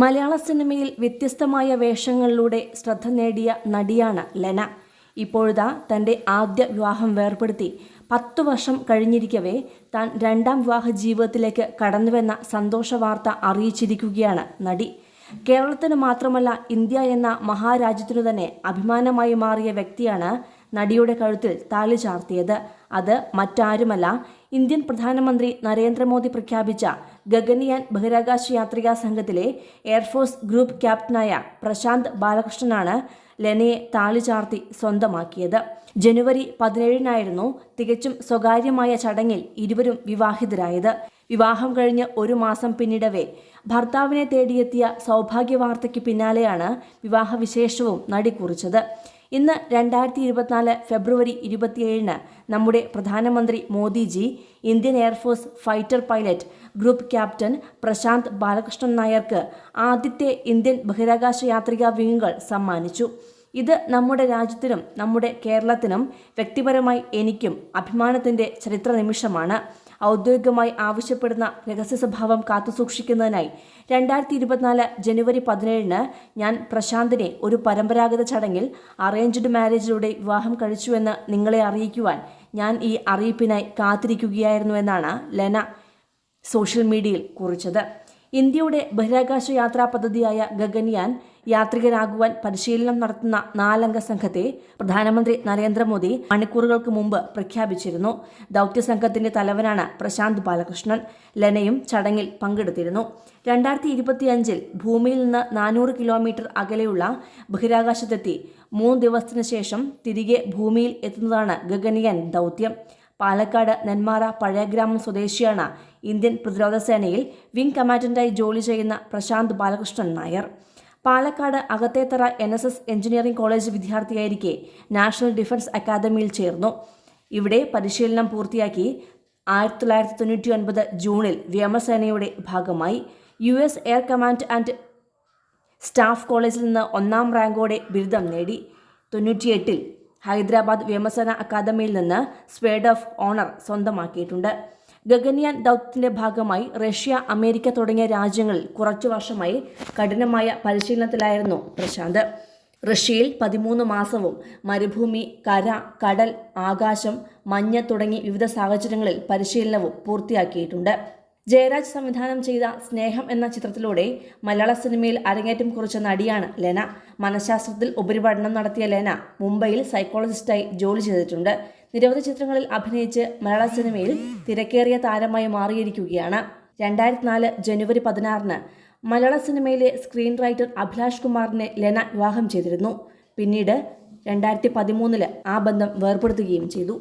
മലയാള സിനിമയിൽ വ്യത്യസ്തമായ വേഷങ്ങളിലൂടെ ശ്രദ്ധ നേടിയ നടിയാണ് ലെന. ഇപ്പോഴതാ തന്റെ ആദ്യ വിവാഹം വേർപെടുത്തി പത്തു വർഷം കഴിഞ്ഞിരിക്കവേ താൻ രണ്ടാം വിവാഹ ജീവിതത്തിലേക്ക് കടന്നുവെന്ന സന്തോഷ വാർത്ത അറിയിച്ചിരിക്കുകയാണ് നടി. കേരളത്തിന് മാത്രമല്ല ഇന്ത്യ എന്ന മഹാരാജ്യത്തിനു തന്നെ അഭിമാനമായി മാറിയ വ്യക്തിയാണ് നടിയുടെ കഴുത്തിൽ താലി ചാർത്തിയത്. അത് മറ്റാരുമല്ല ഇന്ത്യൻ പ്രധാനമന്ത്രി നരേന്ദ്രമോദി പ്രഖ്യാപിച്ച ഗഗൻയാൻ ബഹിരാകാശ യാത്രികാ സംഘത്തിലെ എയർഫോഴ്സ് ഗ്രൂപ്പ് ക്യാപ്റ്റനായ പ്രശാന്ത് ബാലകൃഷ്ണനാണ് ലെനയെ താളിചാർത്തി സ്വന്തമാക്കിയത്. ജനുവരി പതിനേഴിനായിരുന്നു തികച്ചും സ്വകാര്യമായ ചടങ്ങിൽ ഇരുവരും വിവാഹിതരായത്. വിവാഹം കഴിഞ്ഞ് ഒരു മാസം പിന്നിടവേ ഭർത്താവിനെ തേടിയെത്തിയ സൗഭാഗ്യ വാർത്തയ്ക്ക് പിന്നാലെയാണ് വിവാഹവിശേഷവും നടി കുറിച്ചത് ഇന്ന് രണ്ടായിരത്തി ഇരുപത്തിനാല് ഫെബ്രുവരി ഇരുപത്തിയേഴിന് നമ്മുടെ പ്രധാനമന്ത്രി Modiji Indian air force fighter pilot group captain Prashanth Balakrishnan നായർക്ക് ആദ്യത്തെ ഇന്ത്യൻ ബഹിരാകാശ യാത്രിക വിങ്ങുകൾ സമ്മാനിച്ചു. ഇത് നമ്മുടെ രാജ്യത്തിനും നമ്മുടെ കേരളത്തിനും വ്യക്തിപരമായി എനിക്കും അഭിമാനത്തിന്റെ ചരിത്ര നിമിഷമാണ് ഔദ്യോഗികമായി ആവശ്യപ്പെടുന്ന രഹസ്യ സ്വഭാവം കാത്തുസൂക്ഷിക്കുന്നതിനായി രണ്ടായിരത്തി ഇരുപത്തിനാല് ജനുവരി പതിനേഴിന് ഞാൻ പ്രശാന്തിനെ ഒരു പരമ്പരാഗത ചടങ്ങിൽ അറേഞ്ച്ഡ് മാരേജിലൂടെ വിവാഹം കഴിച്ചുവെന്ന് നിങ്ങളെ അറിയിക്കുവാൻ ഞാൻ ഈ അറിയിപ്പിനായി കാത്തിരിക്കുകയായിരുന്നുവെന്നാണ് ലെന സോഷ്യൽ മീഡിയയിൽ കുറിച്ചത്. ഇന്ത്യയുടെ ബഹിരാകാശ യാത്രാ പദ്ധതിയായ ഗഗൻയാൻ യാത്രികരാകുവാൻ പരിശീലനം നടത്തുന്ന നാലംഗ സംഘത്തെ പ്രധാനമന്ത്രി നരേന്ദ്രമോദി മണിക്കൂറുകൾക്ക് മുമ്പ് പ്രഖ്യാപിച്ചിരുന്നു. ദൗത്യ സംഘത്തിന്റെ തലവനാണ് പ്രശാന്ത് ബാലകൃഷ്ണൻ. ലനയും ചടങ്ങിൽ പങ്കെടുത്തിരുന്നു. രണ്ടായിരത്തി ഇരുപത്തിയഞ്ചിൽ ഭൂമിയിൽ നിന്ന് നാനൂറ് കിലോമീറ്റർ അകലെയുള്ള ബഹിരാകാശത്തെത്തി. മൂന്ന് ദിവസത്തിനു ശേഷം തിരികെ ഭൂമിയിൽ എത്തുന്നതാണ് ഗഗൻയാൻ ദൗത്യം. പാലക്കാട് നെന്മാറ പഴയഗ്രാമം സ്വദേശിയാണ് ഇന്ത്യൻ പ്രതിരോധ സേനയിൽ വിംഗ് കമാൻഡന്റായി ജോലി ചെയ്യുന്ന Prashanth Balakrishnan Nair. Palakkad Akathethara N S S engineering college വിദ്യാർത്ഥിയായിരിക്കെ national defence അക്കാദമിയിൽ ചേർന്നു. ഇവിടെ പരിശീലനം പൂർത്തിയാക്കി ആയിരത്തി തൊള്ളായിരത്തി തൊണ്ണൂറ്റി ഒൻപത് ജൂണിൽ വ്യോമസേനയുടെ ഭാഗമായി. U S air command and staff കോളേജിൽ നിന്ന് ഒന്നാം റാങ്കോടെ ബിരുദം നേടി. തൊണ്ണൂറ്റിയെട്ടിൽ ഹൈദരാബാദ് വ്യോമസേന അക്കാദമിയിൽ നിന്ന് സ്പേഡ് ഓഫ് ഓണർ സ്വന്തമാക്കിയിട്ടുണ്ട്. ഗഗൻയാൻ ദൗത്യത്തിന്റെ ഭാഗമായി റഷ്യ അമേരിക്ക തുടങ്ങിയ രാജ്യങ്ങളിൽ കുറച്ചു വർഷമായി കഠിനമായ പരിശീലനത്തിലായിരുന്നു പ്രശാന്ത്. റഷ്യയിൽ പതിമൂന്ന് മാസവും മരുഭൂമി കര കടൽ ആകാശം മഞ്ഞ് തുടങ്ങി വിവിധ സാഹചര്യങ്ങളിൽ പരിശീലനവും പൂർത്തിയാക്കിയിട്ടുണ്ട്. ജയരാജ് സംവിധാനം ചെയ്ത സ്നേഹം എന്ന ചിത്രത്തിലൂടെ മലയാള സിനിമയിൽ അരങ്ങേറ്റം കുറിച്ച നടിയാണ് ലെന. മനഃശാസ്ത്രത്തിൽ ഉപരിപഠനം നടത്തിയ ലെന മുംബൈയിൽ സൈക്കോളജിസ്റ്റായി ജോലി ചെയ്തിട്ടുണ്ട്. നിരവധി ചിത്രങ്ങളിൽ അഭിനയിച്ച് മലയാള സിനിമയിൽ തിരക്കേറിയ താരമായി മാറിയിരിക്കുകയാണ്. രണ്ടായിരത്തി നാല് ജനുവരി പതിനാറിന് മലയാള സിനിമയിലെ സ്ക്രീൻ റൈറ്റർ അഭിലാഷ് കുമാറിനെ ലെന വിവാഹം ചെയ്തിരുന്നു. പിന്നീട് രണ്ടായിരത്തി പതിമൂന്നിൽ ആ ബന്ധം വേർപെടുത്തുകയും ചെയ്തു.